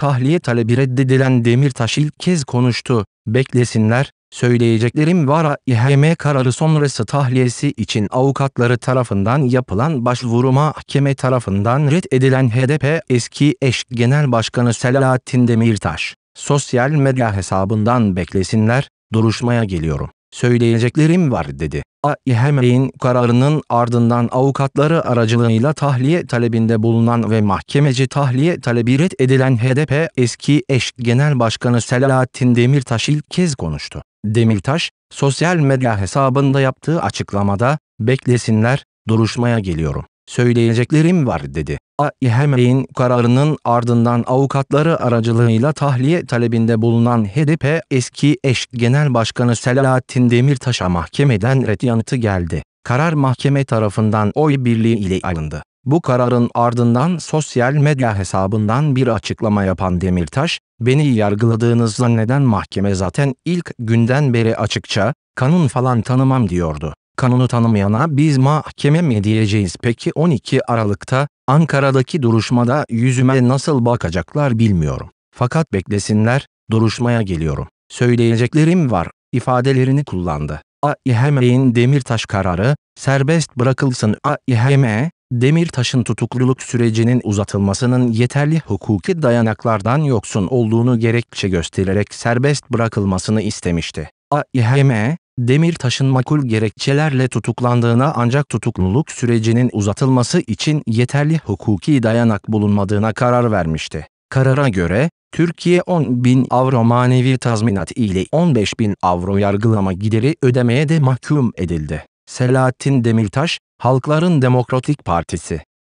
tahliye talebi reddedilen Demirtaş ilk kez konuştu. Beklesinler, söyleyeceklerim var. İHM kararı sonrası tahliyesi için avukatları tarafından yapılan başvuru mahkeme tarafından reddedilen HDP eski eş genel başkanı Selahattin Demirtaş, sosyal medya hesabından beklesinler, duruşmaya geliyorum. Söyleyeceklerim var dedi. AİHM'in kararının ardından avukatları aracılığıyla tahliye talebinde bulunan ve mahkemeci tahliye talebi reddedilen HDP eski eş genel başkanı Selahattin Demirtaş ilk kez konuştu. Demirtaş, sosyal medya hesabında yaptığı açıklamada, beklesinler, duruşmaya geliyorum. Söyleyeceklerim var dedi. AİHM'in kararının ardından avukatları aracılığıyla tahliye talebinde bulunan HDP eski eş genel başkanı Selahattin Demirtaş'a mahkemeden red yanıtı geldi. Karar mahkeme tarafından oy birliği ile alındı. Bu kararın ardından sosyal medya hesabından bir açıklama yapan Demirtaş, beni yargıladığınız zanneden mahkeme zaten ilk günden beri açıkça, kanun falan tanımam diyordu. Kanunu tanımayana biz mahkeme mi diyeceğiz peki 12 Aralık'ta Ankara'daki duruşmada yüzüme nasıl bakacaklar bilmiyorum. Fakat beklesinler, duruşmaya geliyorum. Söyleyeceklerim var, ifadelerini kullandı. AİHM'in Demirtaş kararı, serbest bırakılsın AİHM, Demirtaş'ın tutukluluk sürecinin uzatılmasının yeterli hukuki dayanaklardan yoksun olduğunu gerekçe göstererek serbest bırakılmasını istemişti. AİHM, Demirtaş'ın makul gerekçelerle tutuklandığına ancak tutukluluk sürecinin uzatılması için yeterli hukuki dayanak bulunmadığına karar vermişti. Karara göre, Türkiye 10 bin avro manevi tazminat ile 15 bin avro yargılama gideri ödemeye de mahkum edildi. Selahattin Demirtaş, Halkların Demokratik Partisi